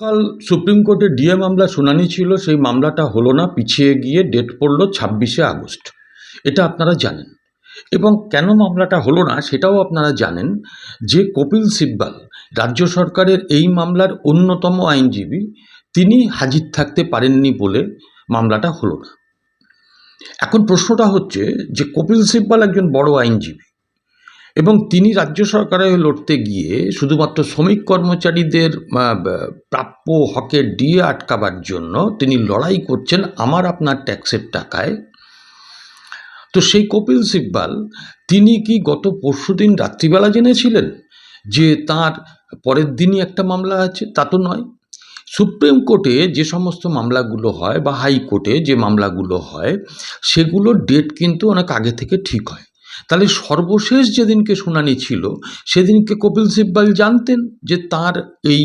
কাল সুপ্রিম কোর্টে ডিএ মামলা শুনানি ছিল, সেই মামলাটা হলো না, পিছিয়ে গিয়ে ডেট পড়ল ছাব্বিশে আগস্ট। এটা আপনারা জানেন। এবং কেন মামলাটা হলো না, সেটাও আপনারা জানেন যে কপিল সিব্বাল, রাজ্য সরকারের এই মামলার অন্যতম আইনজীবী, তিনি হাজির থাকতে পারেননি বলে মামলাটা হলো না। এখন প্রশ্নটা হচ্ছে যে কপিল সিব্বাল একজন বড় আইনজীবী এবং তিনি রাজ্য সরকারে লড়তে গিয়ে শুধুমাত্র শ্রমিক কর্মচারীদের প্রাপ্য হকের ডিএ আটকাবার জন্য তিনি লড়াই করছেন আমার আপনার ট্যাক্সের টাকায়। তো সেই কপিল সিব্বাল, তিনি কি গত পরশুদিন রাত্রিবেলা জেনেছিলেন যে তার পরের দিনই একটা মামলা আছে? তা তো নয়। সুপ্রিম কোর্টে যে সমস্ত মামলাগুলো হয় বা হাইকোর্টে যে মামলাগুলো হয়, সেগুলোর ডেট কিন্তু অনেক আগে থেকে ঠিক হয়। তাহলে সর্বশেষ যেদিনকে শুনানি ছিল, সেদিনকে কপিল সিব্বাল জানতেন যে তার এই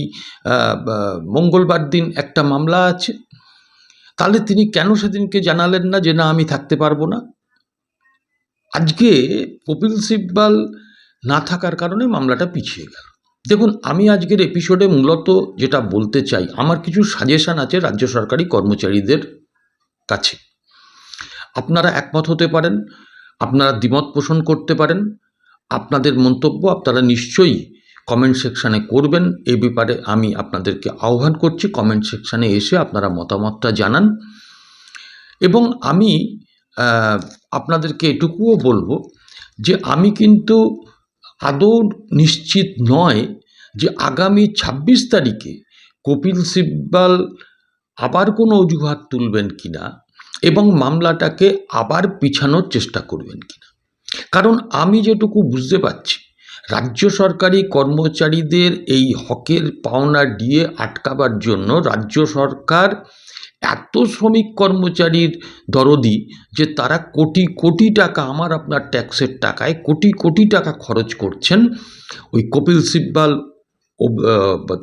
মঙ্গলবার দিন একটা মামলা আছে। তাহলে তিনি কেন সেদিনকে জানালেন না যে না, আমি থাকতে পারব না? আজকে কপিল সিব্বাল না থাকার কারণে মামলাটা পিছিয়ে গেল। দেখুন, আমি আজকের এপিসোডে মূলত যেটা বলতে চাই, আমার কিছু সাজেশন আছে রাজ্য সরকারি কর্মচারীদের কাছে। আপনারা একমত হতে পারেন আপনারা দ্বিমত পোষণ করতে পারেন। আপনাদের মন্তব্য আপনারা নিশ্চয়ই কমেন্ট সেকশানে করবেন। এ ব্যাপারে আমি আপনাদেরকে আহ্বান করছি। কমেন্ট সেকশানে এসে আপনারা মতামতটা জানান। এবং আমি আপনাদেরকে এটুকুও বলব যে আমি কিন্তু আদৌ নিশ্চিত নয় যে আগামী ছাব্বিশ তারিখে কপিল সিব্বাল আবার কোনো অজুহাত তুলবেন কিনা। এবং মামলাটাকে আবার পিছানোর চেষ্টা করবেন কিনা। কারণ আমি যেটুকু বুঝতে পারছি, রাজ্য সরকারি কর্মচারীদের এই হকের পাওনা দিয়ে আটকাবার জন্য রাজ্য সরকার এত শ্রমিক কর্মচারীর দরদি যে তারা কোটি কোটি টাকা আমার আপনার ট্যাক্সের টাকায় কোটি কোটি টাকা খরচ করছেন। ওই কপিল সিব্বাল ও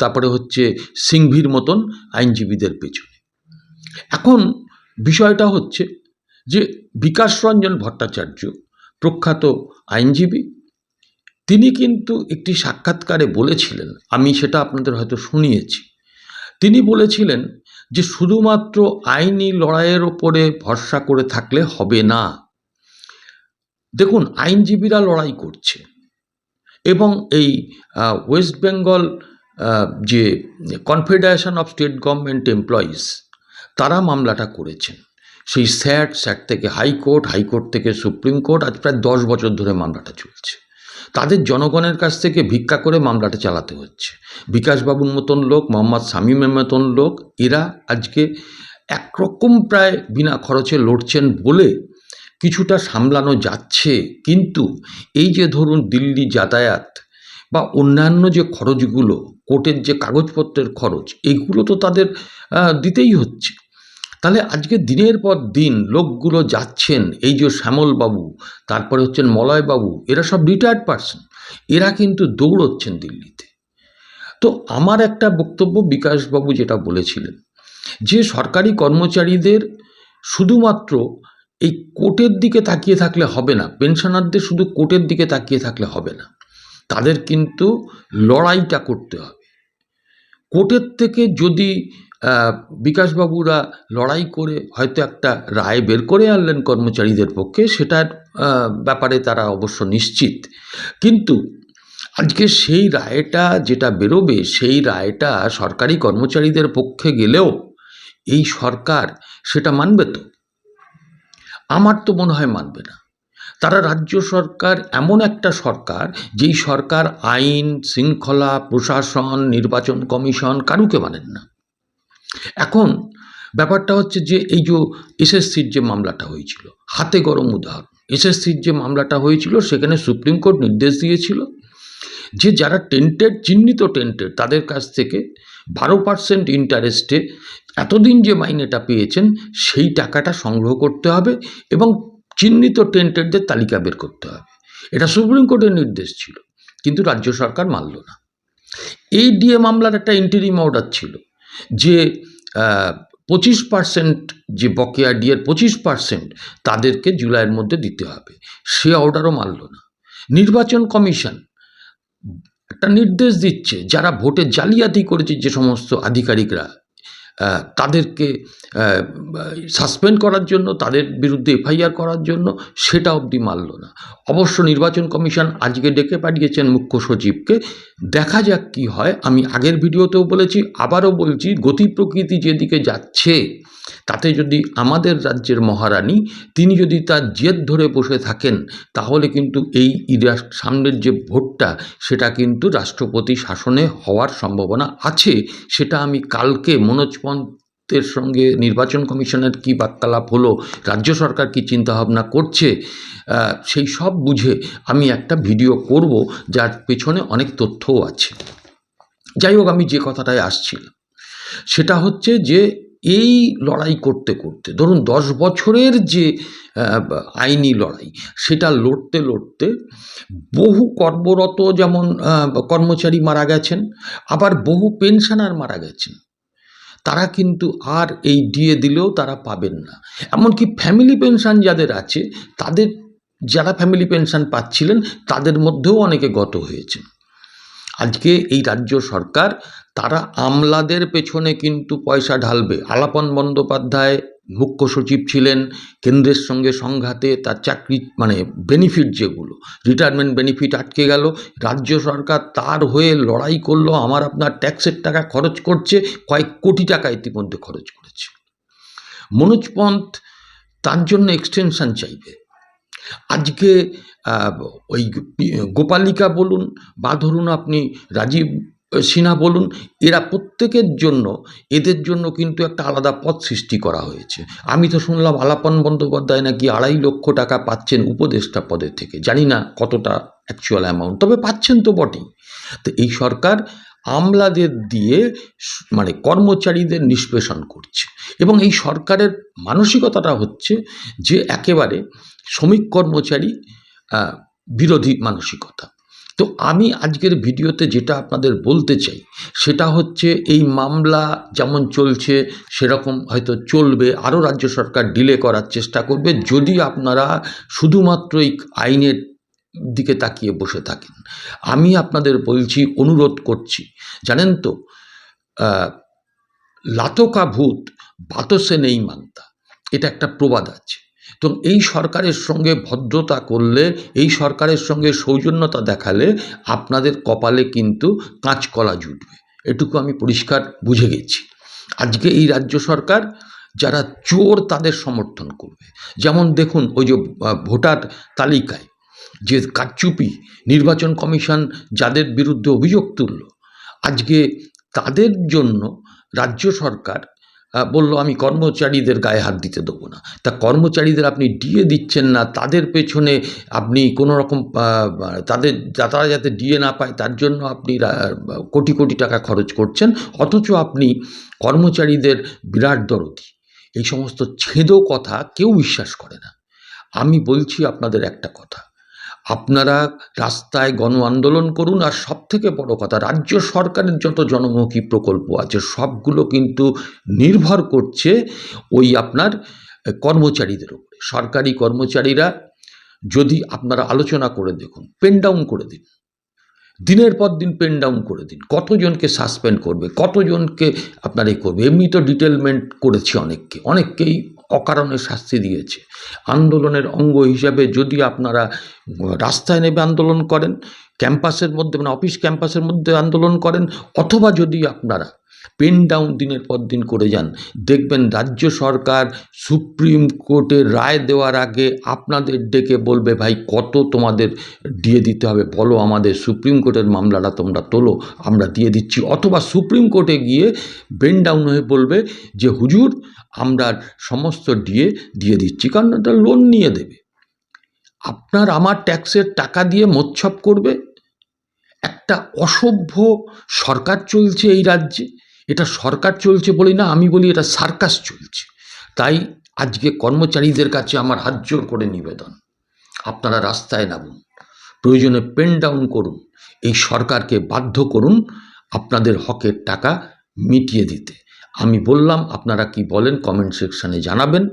তারপরে হচ্ছে সিংভির মতন আইনজীবীদের পেছনে। এখন বিষয়টা হচ্ছে যে বিকাশ রঞ্জন ভট্টাচার্য, প্রখ্যাত আইনজীবী, তিনি কিন্তু একটি সাক্ষাৎকারে বলেছিলেন, আমি সেটা আপনাদের হয়তো শুনিয়েছি, তিনি বলেছিলেন যে শুধুমাত্র আইনি লড়াইয়ের ওপরে ভরসা করে থাকলে হবে না। দেখুন, আইনজীবীরা লড়াই করছে এবং এই ওয়েস্ট বেঙ্গল যে confederation of state government employees তারা মামলাটা করেছেন। সেই স্যাট স্যাট থেকে হাইকোর্ট হাইকোর্ট থেকে সুপ্রিম কোর্ট আজ প্রায় দশ বছর ধরে মামলাটা চলছে। তাদের জনগণের কাছ থেকে ভিক্ষা করে মামলাটা চালাতে হচ্ছে। বিকাশবাবুর মতন লোক, মোহাম্মদ শামীমের মতন লোক, এরা আজকে একরকম প্রায় বিনা খরচে লড়ছেন বলে কিছুটা সামলানো যাচ্ছে। কিন্তু এই যে ধরুন দিল্লি যাতায়াত বা অন্যান্য যে খরচগুলো, কোর্টের যে কাগজপত্রের খরচ, এগুলো তো তাদের দিতেই হচ্ছে। তাহলে আজকে দিনের পর দিন লোকগুলো যাচ্ছেন, এই যে শ্যামলবাবু, তারপরে হচ্ছেন মলয়বাবু, এরা সব রিটায়ার্ড পার্সন এরা কিন্তু দৌড়চ্ছেন দিল্লিতে। তো আমার একটা বক্তব্য বিকাশবাবু যেটা বলেছিলেন, যে সরকারি কর্মচারীদের শুধুমাত্র এই কোর্টের দিকে তাকিয়ে থাকলে হবে না, পেনশনারদের শুধু কোর্টের দিকে তাকিয়ে থাকলে হবে না, তাদের কিন্তু লড়াইটা করতে হবে। কোর্টের থেকে যদি বিকাশবাবুরা লড়াই করে হয়তো একটা রায় বের করে আনলেন কর্মচারীদের পক্ষে, সেটার ব্যাপারে তারা অবশ্য নিশ্চিত। কিন্তু আজকে সেই রায়টা যেটা বেরোবে, সেই রায়টা সরকারি কর্মচারীদের পক্ষে গেলেও এই সরকার সেটা মানবে তো? আমার তো মনে হয় মানবে না। তারা রাজ্য সরকার এমন একটা সরকার যেই সরকার আইন, শৃঙ্খলা, প্রশাসন, নির্বাচন কমিশন কারুকে মানেন না। এখন ব্যাপারটা হচ্ছে যে এই যে এসএসসির যে মামলাটা হয়েছিল, হাতে গরম উদাহরণ। এসএসসির যে মামলাটা হয়েছিল, সেখানে সুপ্রিম কোর্ট নির্দেশ দিয়েছিল যে যারা টেন্টেড, চিহ্নিত টেন্টেড, তাদের কাছ থেকে বারো পার্সেন্ট ইন্টারেস্টে এতদিন যে মাইনেটা পেয়েছেন, সেই টাকাটা সংগ্রহ করতে হবে এবং চিহ্নিত টেন্টেডদের তালিকা বের করতে হবে। এটা সুপ্রিম কোর্টের নির্দেশ ছিল, কিন্তু রাজ্য সরকার মানল না। এই ডিএ মামলার একটা ইন্টারিম অর্ডার ছিল যে পঁচিশ পার্সেন্ট যে বকেয়া ডিএর পঁচিশ পার্সেন্ট তাদেরকে জুলাইয়ের মধ্যে দিতে হবে। সে অর্ডারও মানল না। নির্বাচন কমিশন একটা নির্দেশ দিচ্ছে, যারা ভোটে জালিয়াতি করেছে যে সমস্ত আধিকারিকরা তাদেরকে সাসপেন্ড করার জন্য, তাদের বিরুদ্ধে এফআইআর করার জন্য সেটা অবধি মানল না। অবশ্য নির্বাচন কমিশন আজকে ডেকে পাঠিয়েছেন মুখ্য সচিবকে। দেখা যাক কি হয়। আমি আগের ভিডিওতেও বলেছি, আবারও বলছি, গতি প্রকৃতি যেদিকে যাচ্ছে, তাতে যদি আমাদের রাজ্যের মহারানী, তিনি যদি তার জেদ ধরে বসে থাকেন, তাহলে কিন্তু এই সামনের যে ভোটটা, সেটা কিন্তু রাষ্ট্রপতি শাসনে হওয়ার সম্ভাবনা আছে। সেটা আমি কালকে মনোজ পন্থের সঙ্গে নির্বাচন কমিশনের কি বার্তালাপ হলো, রাজ্য সরকার কি চিন্তাভাবনা করছে সেই সব বুঝে আমি একটা ভিডিও করব যার পেছনে অনেক তথ্যও আছে। যাই হোক, আমি যে কথাটায় আসছিলাম, সেটা হচ্ছে যে এই লড়াই করতে করতে, ধরুন দশ বছরের যে আইনি লড়াই, সেটা লড়তে লড়তে বহু কর্মরত যেমন কর্মচারী মারা গেছেন, আবার বহু পেনশনার মারা গেছেন। তারা কিন্তু আর এই ডিএ দিলেও তারা পাবেন না। এমনকি ফ্যামিলি পেনশন যাদের আছে, তাদের যারা ফ্যামিলি পেনশন পাচ্ছিলেন, তাদের মধ্যেও অনেকে গত হয়েছে। আজকে এই রাজ্য সরকার তারা আমলাদের পেছনে কিন্তু পয়সা ঢালবে। আলাপন বন্দ্যোপাধ্যায় মুখ্য সচিব ছিলেন, কেন্দ্রের সঙ্গে সংঘাতে তার চাকরি মানে বেনিফিট যেগুলো রিটায়ারমেন্ট বেনিফিট আটকে গেল, রাজ্য সরকার তার হয়ে লড়াই করল, আমার আপনার ট্যাক্সের টাকা খরচ করছে, কয়েক কোটি টাকা ইতিমধ্যে খরচ করেছে। মনোজ পন্থ তার জন্য এক্সটেনশন চাইবে। আজকে ওই গোপালিকা বলুন, বা ধরুন আপনি রাজীব সিনহা বলুন, এরা প্রত্যেকের জন্য, এদের জন্য কিন্তু একটা আলাদা পথ সৃষ্টি করা হয়েছে। আমি তো শুনলাম আলাপন বন্দ্যোপাধ্যায় নাকি আড়াই লক্ষ টাকা পাচ্ছেন উপদেষ্টা পদের থেকে। জানি না কতটা অ্যাকচুয়াল অ্যামাউন্ট তবে পাচ্ছেন তো বটেই। তো এই সরকার আমলাদের দিয়ে মানে কর্মচারীদের নিষ্পেষণ করছে। এবং এই সরকারের মানসিকতাটা হচ্ছে যে একেবারে শ্রমিক কর্মচারী বিরোধী মানসিকতা। তো আমি আজকের ভিডিওতে যেটা আপনাদের বলতে চাই, সেটা হচ্ছে এই মামলা যেমন চলছে, সেরকম হয়তো চলবে, আরও রাজ্য সরকার ডিলে করার চেষ্টা করবে, যদি আপনারা শুধুমাত্র এই আইনের দিকে তাকিয়ে বসে থাকেন। আমি আপনাদের বলছি, অনুরোধ করছি, জানেন তো লাতকা ভূত বাতসে নেই মানতা, এটা একটা প্রবাদ আছে। তো এই সরকারের সঙ্গে ভদ্রতা করলে, এই সরকারের সঙ্গে সৌজন্যতা দেখালে আপনাদের কপালে কিন্তু কাঁচকলা জুটবে। এটুকু আমি পরিষ্কার বুঝে গেছি। আজকে এই রাজ্য সরকার যারা চোর তাদের সমর্থন করবে। যেমন দেখুন, ওই যে ভোটার তালিকায় যে কারচুপি নির্বাচন কমিশন যাদের বিরুদ্ধে অভিযোগ তুলল, আজকে তাদের জন্য রাজ্য সরকার বলল, আমি কর্মচারীদের গায়ে হাত দিতে দেবো না। তা কর্মচারীদের আপনি ডিএ দিচ্ছেন না, তাদের পেছনে আপনি কোনো রকম তাদের তারা যাতে ডিএ না পায়, তার জন্য আপনি কোটি কোটি টাকা খরচ করছেন, অথচ আপনি কর্মচারীদের বিরাট দরদি। এই সমস্ত ছেদো কথা কেউ বিশ্বাস করে না। আমি বলছি আপনাদের একটা কথা আপনারা রাস্তায় গণ আন্দোলন করুন আর সব থেকে বড় কথা, রাজ্য সরকারের যত জনমুখী প্রকল্প আছে, সবগুলো কিন্তু নির্ভর করছে ওই আপনার কর্মচারীদের উপরে। সরকারি কর্মচারীরা যদি আপনারা আলোচনা করে দেখুন পেন ডাউন করে দিন। দিনের পর দিন পেন ডাউন করে দিন। কতজনকে সাসপেন্ড করবে, কতজনকে আপনার এ করবে, এমনি তো ডিটেলমেন্ট করেছে অনেককে, অনেককেই অকারণে শাস্তি দিয়েছে। আন্দোলনের অঙ্গ হিসাবে যদি আপনারা রাস্তায় নেবে আন্দোলন করেন, ক্যাম্পাসের মধ্যে মানে অফিস ক্যাম্পাসের মধ্যে আন্দোলন করেন, অথবা যদি আপনারা পেন ডাউন দিনের পর দিন করে যান, দেখবেন রাজ্য সরকার সুপ্রিম কোর্টে রায় দেওয়ার আগে আপনাদের ডেকে বলবে, ভাই, কত তোমাদের দিয়ে দিতে হবে? বলো আমাদের সুপ্রিম কোর্টের মামলাটা তোমরা তোলো, আমরা দিয়ে দিচ্ছি। অথবা সুপ্রিম কোর্টে গিয়ে বেন ডাউন হয়ে বলবে যে, হুজুর আমরা সমস্ত ডিএ দিয়ে দিচ্ছি। কারণ এটা লোন নিয়ে দেবে। আপনার আমার ট্যাক্সের টাকা দিয়ে মোচ্ছপ করবে। একটা অসভ্য সরকার চলছে এই রাজ্যে। এটা সরকার চলছে বলি না, আমি বলি এটা সার্কাস চলছে। তাই আজকে কর্মচারীদের কাছে আমার হাত জোর করে নিবেদন। আপনারা রাস্তায় নামুন। প্রয়োজনে পেন ডাউন করুন। এই সরকারকে বাধ্য করুন আপনাদের হকের টাকা মিটিয়ে দিতে। আমি বললাম, আপনারা কি বলেন কমেন্ট সেকশানে জানাবেন।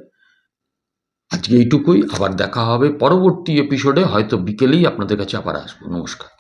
আজকে এইটুকুই, আবার দেখা হবে পরবর্তী এপিসোডে হয়তো বিকেলেই আপনাদের কাছে আবার আসব। নমস্কার।